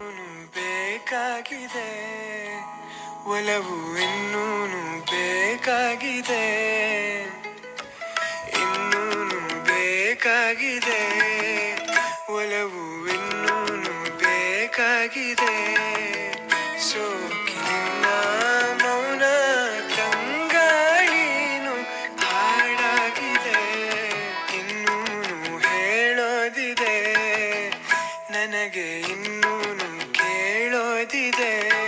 ಬೇಕಾಗಿದೆ. ಒಲವು ಇನ್ನೂನು ಬೇಕಾಗಿದೆ. ಇನ್ನೂನು ಬೇಕಾಗಿದೆ. ಒಲವು ಇನ್ನೂನು ಬೇಕಾಗಿದೆ. ನನಗೆ ಇನ್ನೂ ಕೇಳೋದಿದೆ.